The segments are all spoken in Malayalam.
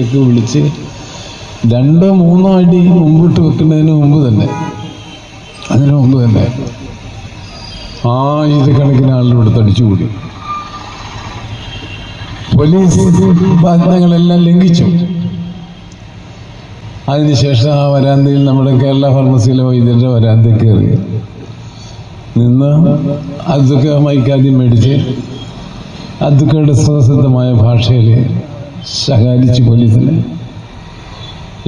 ഒക്കെ വിളിച്ച് രണ്ടോ മൂന്നോ അടി മുമ്പോട്ട് വെക്കുന്നതിന് മുമ്പ് തന്നെ അതിന് മുമ്പ് തന്നെ ആയിരക്കണക്കിന് ആളുകൾ തടിച്ചുകൂടി പോലീസ് ബാധ്യതകളെല്ലാം ലംഘിച്ചു. അതിനുശേഷം ആ വരാന്തയിൽ നമ്മുടെ കേരള ഫാർമസിയിലെ വൈദ്യരുടെ വരാന്തയിൽ കയറി നിന്ന് അതൊക്കെ മൈക്കാദ്യം മേടിച്ച് അതൊക്കെയുടെ സ്വസിദ്ധമായ ഭാഷയിൽ ശകാരിച്ച് പോലീസിനെ.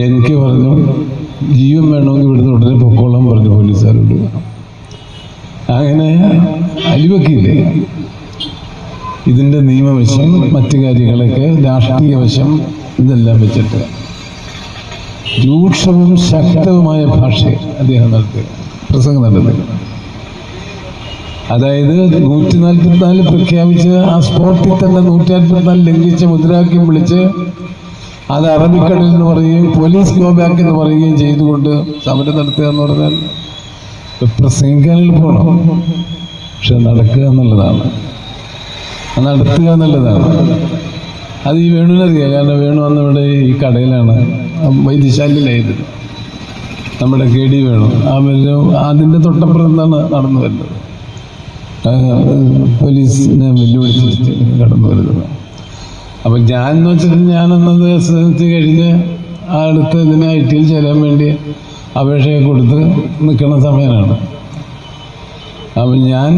എനിക്ക് പറഞ്ഞു ജീവൻ വേണമെങ്കിൽ ഇവിടുന്ന് ഉടനെ പൊക്കോളാൻ പറഞ്ഞു പോലീസുകാരോട്. അങ്ങനെ അലിവക്കില്ലേ ഇതിന്റെ നിയമവശം മറ്റു കാര്യങ്ങളൊക്കെ രാഷ്ട്രീയ വശം ഇതെല്ലാം വെച്ചിട്ട് രൂക്ഷവും ശക്തവുമായ ഭാഷ അദ്ദേഹം നടത്തി പ്രസംഗം നടത്തി അതായത് നൂറ്റി നാൽപ്പത്തിനാല് പ്രഖ്യാപിച്ച് ആ സ്പോട്ടിൽ തന്നെ നൂറ്റി നാൽപ്പത്തിനാല് ലംഘിച്ച മുദ്രാവാക്യം വിളിച്ച് അത് അറബിക്കടൽ എന്ന് പറയുകയും പോലീസ് ഗോ ബാക്ക് എന്ന് പറയുകയും ചെയ്തുകൊണ്ട് സമരം നടത്തുക എന്ന് പറഞ്ഞാൽ പ്രസംഗിക്കാൻ എളുപ്പമാണ് പക്ഷെ നടക്കുക എന്നുള്ളതാണ്. നടത്തുക എന്നുള്ളതാണ്. അത് ഈ വേണുവിനറിയാം കാരണം വേണു അന്ന് ഇവിടെ ഈ കടയിലാണ് വൈദ്യശാലയിലായിരുന്നു നമ്മുടെ കെ ഡി വേണു. ആ അതിന്റെ തൊട്ടപ്പുറത്താണ് നടന്നു വരുന്നത്. പോലീസിനെ വെല്ലുവിളിച്ച് കടന്നു വരുന്നത് അപ്പം ഞാൻ എന്ന് വെച്ചിട്ട് ഞാനന്നത് എസ് എൽ സി കഴിഞ്ഞ് അടുത്ത് ഇതിനെ ഐ ടിയിൽ ചേരാൻ വേണ്ടി അപേക്ഷയെ കൊടുത്ത് നിൽക്കുന്ന സമയമാണ് അപ്പം ഞാൻ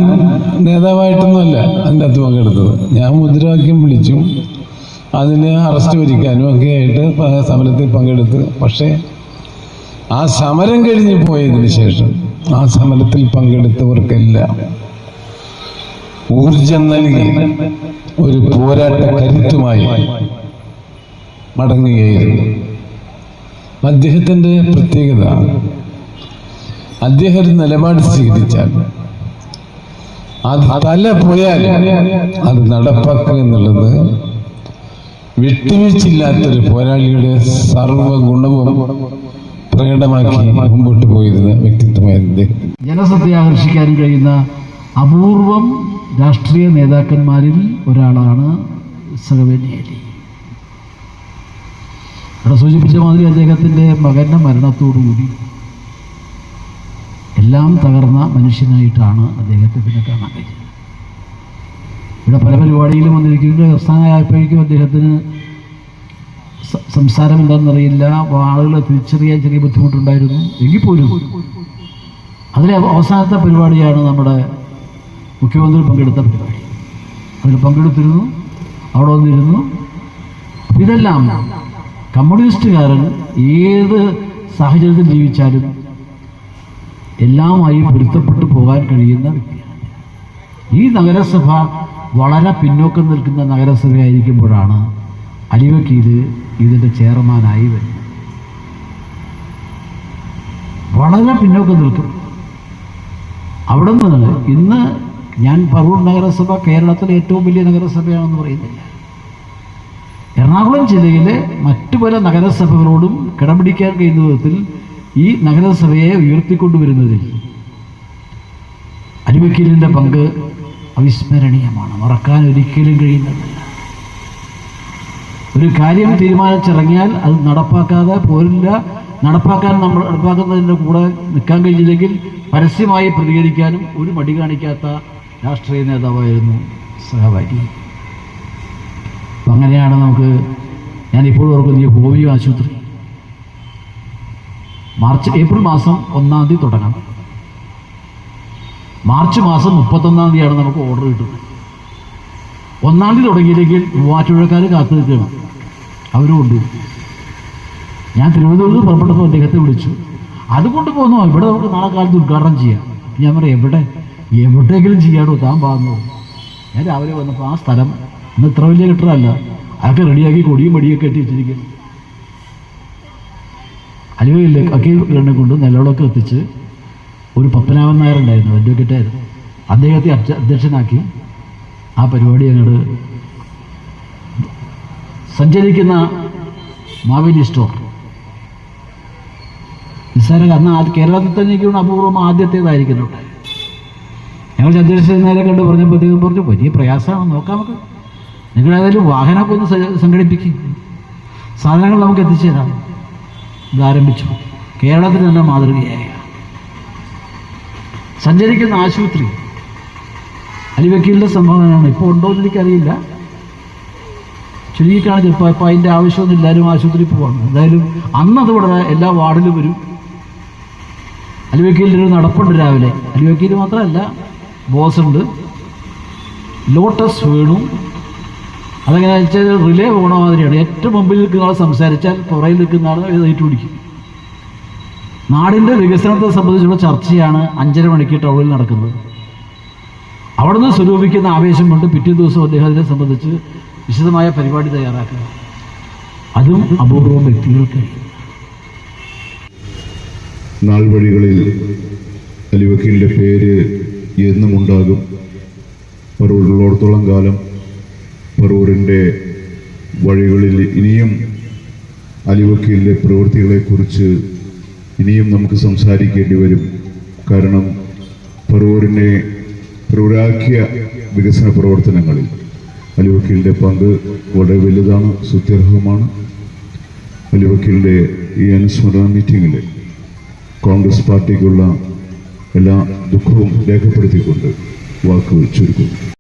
നേതാവായിട്ടൊന്നുമല്ല അതിന്റെ അകത്ത് പങ്കെടുത്തത്. ഞാൻ മുദ്രാവാക്യം വിളിച്ചു. അതിന് അറസ്റ്റ് വരിക്കാനും ഒക്കെ ആയിട്ട് സമരത്തിൽ പങ്കെടുത്ത്. പക്ഷേ ആ സമരം കഴിഞ്ഞ് പോയതിന് ശേഷം ആ സമരത്തിൽ പങ്കെടുത്തവർക്കെല്ലാം ഊർജം നൽകി ഒരു പോരാട്ട കരുത്തുമായി മടങ്ങുകയായിരുന്നു. അദ്ദേഹത്തിന്റെ പ്രത്യേകത അദ്ദേഹം ഒരു നിലപാട് സ്വീകരിച്ചാൽ അത് തല പോയാൽ അത് നടപ്പാക്കുക എന്നുള്ളത് വിട്ടുവീഴ്ചയില്ലാത്തൊരു പോരാളിയുടെ സർവ ഗുണവും പ്രകടമാക്കി മുമ്പോട്ട് പോയിരുന്ന വ്യക്തിത്വമായിരുന്നു ജനശ്രദ്ധയെ ആകർഷിക്കാൻ കഴിയുന്ന അപൂർവം രാഷ്ട്രീയ നേതാക്കന്മാരിൽ ഒരാളാണ് സഹവേലിയേലി ഇവിടെ സൂചിപ്പിച്ച മാതിരി അദ്ദേഹത്തിന്റെ മകന്റെ മരണത്തോടുകൂടി എല്ലാം തകർന്ന മനുഷ്യനായിട്ടാണ് അദ്ദേഹത്തെ പിന്നെ കാണാൻ കഴിയുന്നത് ഇവിടെ പല പരിപാടിയിലും വന്നിരിക്കുന്നത് അവസാനമായപ്പോഴേക്കും അദ്ദേഹത്തിന് സംസാരം എന്താണെന്നറിയില്ല ആളുകളെ തിരിച്ചറിയാൻ ചെറിയ ബുദ്ധിമുട്ടുണ്ടായിരുന്നു. എങ്കിൽ പോലും അതിലെ അവ- അവസാനത്തെ പരിപാടിയാണ് നമ്മുടെ മുഖ്യമന്ത്രി പങ്കെടുത്ത പരിപാടി. അതിൽ പങ്കെടുത്തിരുന്നു അവിടെ വന്നിരുന്നു. ഇതെല്ലാം കമ്മ്യൂണിസ്റ്റുകാരൻ ഏത് സാഹചര്യത്തിൽ ജീവിച്ചാലും എല്ലാമായി പൊരുത്തപ്പെട്ടു പോകാൻ കഴിയുന്ന വ്യക്തിയാണ്. ഈ നഗരസഭ വളരെ പിന്നോക്കം നിൽക്കുന്ന നഗരസഭയായിരിക്കുമ്പോഴാണ് അലിവക്കീത് ഇതിന്റെ ചെയർമാനായി വരുന്നത്. വളരെ പിന്നോക്കം നിൽക്കും. അവിടെ നിന്ന് ഇന്ന് ഞാൻ പറൂർ നഗരസഭ കേരളത്തിലെ ഏറ്റവും വലിയ നഗരസഭയാണെന്ന് പറയുന്നില്ല. എറണാകുളം ജില്ലയിലെ മറ്റു പല നഗരസഭകളോടും കിടപിടിക്കാൻ കഴിയുന്ന വിധത്തിൽ ഈ നഗരസഭയെ ഉയർത്തിക്കൊണ്ടുവരുന്നതിൽ അരുവക്കീലിന്റെ പങ്ക് അവിസ്മരണീയമാണ്. മറക്കാൻ ഒരിക്കലും കഴിയുന്നതല്ല. ഒരു കാര്യം തീരുമാനിച്ചിറങ്ങിയാൽ അത് നടപ്പാക്കാതെ പോരില്ല. നടപ്പാക്കാൻ നമ്മൾ നടപ്പാക്കുന്നതിന്റെ കൂടെ നിൽക്കാൻ കഴിഞ്ഞില്ലെങ്കിൽ പരസ്യമായി പ്രതികരിക്കാനും ഒരു മടി കാണിക്കാത്ത രാഷ്ട്രീയ നേതാവായിരുന്നു സഹവാരി അങ്ങനെയാണ് നമുക്ക് ഞാൻ ഇപ്പോഴും ഓർക്കുന്ന ഈ ഹോമിയോ ആശുപത്രി. മാർച്ച് ഏപ്രിൽ മാസം ഒന്നാം തീയതി തുടങ്ങണം മാർച്ച് മാസം മുപ്പത്തൊന്നാം തീയതിയാണ് നമുക്ക് ഓർഡർ കിട്ടുന്നത്. ഒന്നാം തീയതി തുടങ്ങിയില്ലെങ്കിൽ മൂവാറ്റുപുഴക്കാർ കാത്തു നിൽക്കണം അവരും ഉണ്ട്. ഞാൻ തിരുവനന്തപുരത്ത് പുറപ്പെട്ടപ്പോൾ അദ്ദേഹത്തെ വിളിച്ചു. അതുകൊണ്ട് പോകുന്നു ഇവിടെ നമുക്ക് നാളെ കാലത്ത് ഉദ്ഘാടനം ചെയ്യാം. ഞാൻ പറയാം എവിടെ? എവിടെയെങ്കിലും ചെയ്യാടോ താൻ പാകുന്നു ഞാൻ രാവിലെ വന്നപ്പോൾ ആ സ്ഥലം ഇന്ന് ഇത്ര വലിയ കെട്ടിടമല്ല. അതൊക്കെ റെഡിയാക്കി കൊടിയും മടിയൊക്കെ കെട്ടി വെച്ചിരിക്കുന്നു അലുവയില്ലേ എണ്ണം കൊണ്ട് നിലവിളൊക്കെ എത്തിച്ച് ഒരു പപ്പനാവൻ നായരുണ്ടായിരുന്നു അഡ്വക്കേറ്റായിരുന്നു അദ്ദേഹത്തെ അധ്യ- അധ്യക്ഷനാക്കി ആ പരിപാടി അങ്ങോട്ട് സഞ്ചരിക്കുന്ന മാവേലി സ്റ്റോർ നിസ്സാര ആ കേരളത്തിൽ തന്നെ അപൂർവം ആദ്യത്തേതായിരിക്കുന്നുണ്ട് ഞങ്ങൾ ചന്ദ്രശേഖരനെ കണ്ട് പറഞ്ഞപ്പോൾ അദ്ദേഹം പറഞ്ഞു വലിയ പ്രയാസമാണ് നോക്കാം നമുക്ക്. നിങ്ങളേതായാലും വാഹനമൊക്കെ ഒന്ന് സംഘടിപ്പിക്കും. സാധനങ്ങൾ നമുക്ക് എത്തിച്ചു തരാം. ഇതാരംഭിച്ചു കേരളത്തിൽ തന്നെ മാതൃകയായ സഞ്ചരിക്കുന്ന ആശുപത്രി. അലിവക്കീലിന്റെ സംഭാവനയാണ് ഇപ്പോൾ ഉണ്ടോ എന്ന് എനിക്കറിയില്ല. ചുരുങ്ങിക്കാണ് ചിലപ്പോൾ അപ്പോൾ അതിന്റെ ആവശ്യമൊന്നും എല്ലാവരും ആശുപത്രിയിൽ പോവാണ്. എന്തായാലും അന്നതുകൂടെ എല്ലാ വാർഡിലും വരും. അലിവക്കീലിന്റെ ഒരു നടപ്പുണ്ട് രാവിലെ. അലിവക്കീൽ മാത്രമല്ല ബോസ് ഉണ്ട് ലോട്ടസ് വേണു. അതെങ്ങനെ വെച്ചാൽ റിലേ പോകണ മാതിരിയാണ്. ഏറ്റവും മുമ്പിൽ നിൽക്കുന്ന ആൾ സംസാരിച്ചാൽ പുറയിൽ നിൽക്കുന്ന ആൾ എഴുന്നേറ്റ് പിടിക്കും നാടിന്റെ വികസനത്തെ സംബന്ധിച്ചുള്ള ചർച്ചയാണ് അഞ്ചര മണിക്ക് ടൗണിൽ നടക്കുന്നത്. അവിടുന്ന് സ്വരൂപിക്കുന്ന ആവേശം കൊണ്ട് പിറ്റേ ദിവസം അദ്ദേഹത്തിനെ സംബന്ധിച്ച് വിശദമായ പരിപാടി തയ്യാറാക്കുക. അതും അപൂർവം വ്യക്തികൾക്ക്. നാൾ വഴികളിൽ അലിവക്കീലിന്റെ പേര് എന്നും ഉണ്ടാകും. പറവൂരിലുള്ളിടത്തോളം കാലം പറവൂരിന്റെ വഴികളിൽ ഇനിയും അലിവക്കീലിന്റെ പ്രവൃത്തികളെക്കുറിച്ച് ഇനിയും നമുക്ക് സംസാരിക്കേണ്ടി വരും. കാരണം പറവൂരിനെ പ്രൂരാക്കിയ വികസന പ്രവർത്തനങ്ങളിൽ അലിവക്കീലിന്റെ പങ്ക് വളരെ വലുതാണ് സുത്യർഹമാണ്. അലിവക്കീലിന്റെ ഈ അനുസ്മരണ മീറ്റിങ്ങിൽ കോൺഗ്രസ് പാർട്ടിക്കുള്ള എല്ലാ ദുഃഖവും രേഖപ്പെടുത്തിക്കൊണ്ട് വാക്കുകൾ ചുരുക്കുന്നു